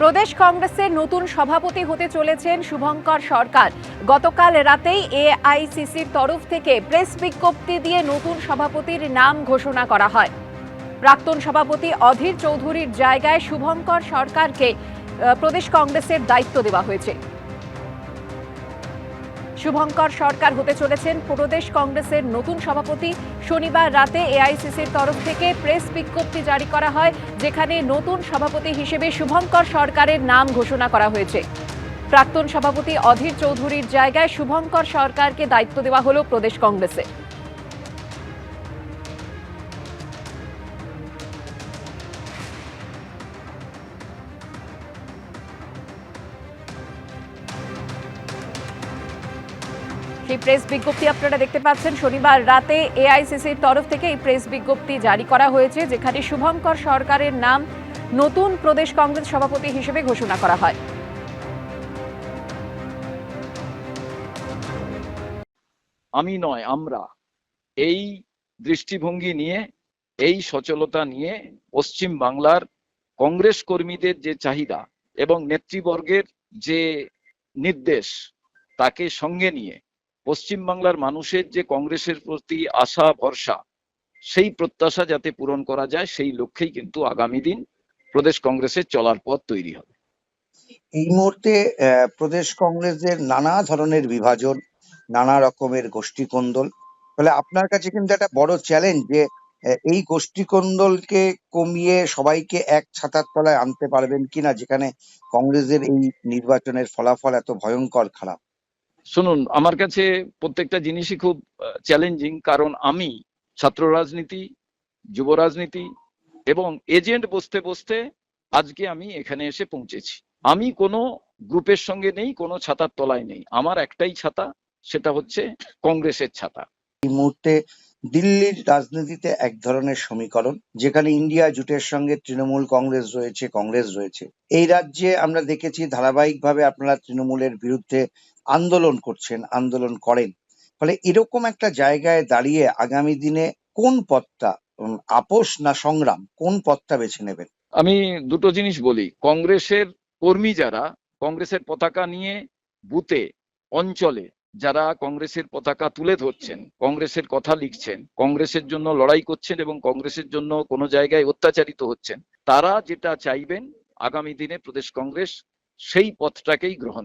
প্রদেশ কংগ্রেসের নতুন সভাপতি হতে চলেছেন শুভঙ্কর সরকার। গতকাল রাতেই এআইসিসির তরফ থেকে প্রেস বিজ্ঞপ্তি দিয়ে নতুন সভাপতির নাম ঘোষণা করা হয়। প্রাক্তন সভাপতি অধীর চৌধুরীর জায়গায় শুভঙ্কর সরকারকে প্রদেশ কংগ্রেসের দায়িত্ব দেওয়া হয়েছে। শুভঙ্কর সরকার হতে চলেছেন প্রদেশ কংগ্রেসের নতুন সভাপতি। শনিবার রাতে এআইসিসির তরফ থেকে প্রেস বিজ্ঞপ্তি জারি করা হয়, যেখানে নতুন সভাপতি হিসেবে শুভঙ্কর সরকারের নাম ঘোষণা করা হয়েছে। প্রাক্তন সভাপতি অধীর চৌধুরীর জায়গায় শুভঙ্কর সরকারকে দায়িত্ব দেওয়া হল প্রদেশ কংগ্রেসে। সেই প্রেস বিজ্ঞপ্তি আপনারা দেখতে পাচ্ছেন। শনিবার রাতে এআইসিসির তরফ থেকে এই প্রেস বিজ্ঞপ্তি জারি করা হয়েছে, যেখানে শুভঙ্কর সরকারের নাম নতুন প্রদেশ কংগ্রেস সভাপতি হিসেবে ঘোষণা করা হয়। আমি নয়, আমরা। এই দৃষ্টিভঙ্গি নিয়ে, এই সচলতা নিয়ে পশ্চিম বাংলার কংগ্রেস কর্মীদের যে চাহিদা এবং নেতৃবর্গের যে নির্দেশ, তাকে সঙ্গে নিয়ে পশ্চিম বাংলার মানুষের যে কংগ্রেসের প্রতি আশা, ভরসা, সেই প্রত্যাশা যাতে পূরণ করা যায়, সেই লক্ষ্যেই কিন্তু আগামী দিন প্রদেশ কংগ্রেসের চলার পথ তৈরি হবে। এই মুহূর্তে প্রদেশ কংগ্রেসের নানা ধরনের বিভাজন, নানা রকমের গোষ্ঠী গোষ্ঠীকোন্দল। ফলে আপনার কাছে কিন্তু একটা বড় চ্যালেঞ্জ যে এই গোষ্ঠীকোন্দলকে কমিয়ে সবাইকে এক ছাতার তলায় আনতে পারবেন কিনা, যেখানে কংগ্রেসের এই নির্বাচনের ফলাফল এত ভয়ঙ্কর খারাপ। শুনুন, আমার কাছে প্রত্যেকটা জিনিসই খুব চ্যালেঞ্জিং কারণ আমি ছাত্র রাজনীতি, যুব রাজনীতি এবং এজেন্ট বসতে বসতে আজকে আমি এখানে এসে পৌঁছেছি। আমি কোনো গ্রুপের সঙ্গে নেই, কোনো ছাতার তলায় নেই। আমার একটাই ছাতা, সেটা হচ্ছে কংগ্রেসের ছাতা। এই মুহূর্তে দিল্লির রাজনীতিতে এক ধরনের সমীকরণ, যেখানে ইন্ডিয়া জুটের সঙ্গে তৃণমূল কংগ্রেস রয়েছে কংগ্রেস রয়েছে। এই রাজ্যে আমরা দেখেছি ধারাবাহিকভাবে আপনারা তৃণমূলের বিরুদ্ধে আন্দোলন করছেন, আন্দোলন করেন। ফলে এরকম একটা জায়গায় দাঁড়িয়ে আগামী দিনে কোন পথটা আপোষ না সংগ্রাম, কোন পথটা বেছে নেবেন? আমি দুটো জিনিস বলি। কংগ্রেসের কর্মী যারা, কংগ্রেসের পতাকা নিয়ে বুথে, অঞ্চলে যারা কংগ্রেসের পতাকা তুলে ধরছেন, কংগ্রেসের কথা লিখছেন, কংগ্রেসের জন্য লড়াই করছেন এবং কংগ্রেসের জন্য কোনো জায়গায় অত্যাচারিত হচ্ছেন, তারা যেটা চাইবেন আগামী দিনে প্রদেশ কংগ্রেস সেই পথটাকেই গ্রহণ